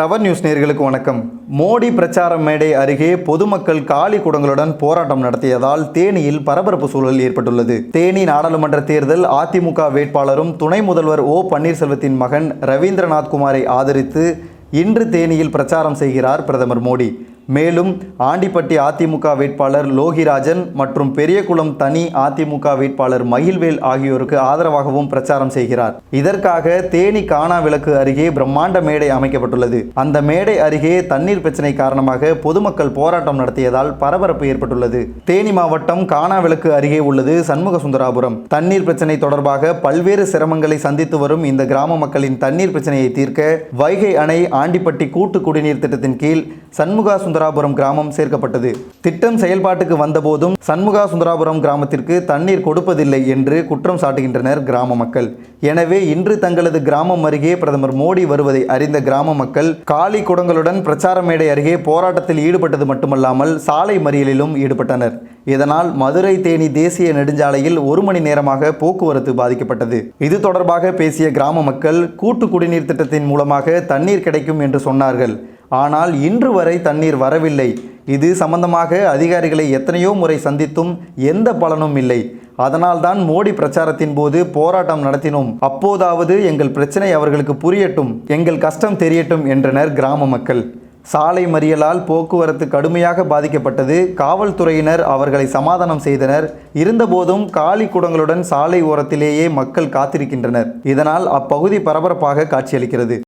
Tower news நேர்களுக்கு வணக்கம். மோடி பிரச்சார மேடை அருகே பொதுமக்கள் காலி குடங்களுடன் போராட்டம் நடத்தியதால் தேனியில் பரபரப்பு சூழல் ஏற்பட்டுள்ளது. தேனி நாடாளுமன்ற தேர்தல் அதிமுக வேட்பாளரும் துணை முதல்வர் ஓ பன்னீர்செல்வத்தின் மகன் ரவீந்திரநாத் குமாரை ஆதரித்து இன்று தேனியில் பிரச்சாரம் செய்கிறார் பிரதமர் மோடி. மேலும் ஆண்டிப்பட்டி அதிமுக வேட்பாளர் லோகிராஜன் மற்றும் பெரியகுளம் தனி அதிமுக வேட்பாளர் மகிழ்வேல் ஆகியோருக்கு ஆதரவாகவும் பிரச்சாரம் செய்கிறார். இதற்காக தேனி காணா விளக்கு அருகே பிரம்மாண்ட மேடை அமைக்கப்பட்டுள்ளது. அந்த மேடை அருகே தண்ணீர் பிரச்சனை காரணமாக பொதுமக்கள் போராட்டம் நடத்தியதால் பரபரப்பு ஏற்பட்டுள்ளது. தேனி மாவட்டம் காணா விளக்கு அருகே உள்ளது சண்முக சுந்தராபுரம் தண்ணீர் பிரச்சனை தொடர்பாக பல்வேறு சிரமங்களை சந்தித்து வரும் இந்த கிராம மக்களின் தண்ணீர் பிரச்சனையை தீர்க்க வைகை அணை ஆண்டிப்பட்டி கூட்டு குடிநீர் திட்டத்தின் கீழ் சண்முகா சுந்தராபுரம் கிராமம் சேர்க்கப்பட்டது. திட்டம் செயல்பாட்டுக்கு வந்தபோதும் சண்முகா சுந்தராபுரம் கிராமத்திற்கு தண்ணீர் கொடுப்பதில்லை என்று குற்றம் சாட்டுகின்றனர் கிராம மக்கள். எனவே இன்று தங்களது கிராமம் அருகே பிரதமர் மோடி வருவதை அறிந்த கிராம மக்கள் காலி குடங்களுடன் பிரச்சார மேடை அருகே போராட்டத்தில் ஈடுபட்டது மட்டுமல்லாமல் சாலை மறியலிலும் ஈடுபட்டனர். இதனால் மதுரை தேனி தேசிய நெடுஞ்சாலையில் ஒரு மணி நேரமாக போக்குவரத்து பாதிக்கப்பட்டது. இது தொடர்பாக பேசிய கிராம மக்கள் கூட்டு குடிநீர் திட்டத்தின் மூலமாக தண்ணீர் கிடைக்கும் என்று சொன்னார்கள். ஆனால் இன்று வரை தண்ணீர் வரவில்லை. இது சம்பந்தமாக அதிகாரிகளை எத்தனையோ முறை சந்தித்தும் எந்த பலனும் இல்லை. அதனால்தான் மோடி பிரச்சாரத்தின் போது போராட்டம் நடத்தினோம். அப்போதாவது எங்கள் பிரச்சனை அவர்களுக்கு புரியட்டும் எங்கள் கஷ்டம் தெரியட்டும் என்றனர் கிராம மக்கள். சாலை மறியலால் போக்குவரத்து கடுமையாக பாதிக்கப்பட்டது. காவல்துறையினர் அவர்களை சமாதானம் செய்தனர். இருந்தபோதும் காலி குடங்களுடன் சாலை ஓரத்திலேயே மக்கள் காத்திருக்கின்றனர். இதனால் அப்பகுதி பரபரப்பாக காட்சியளிக்கிறது.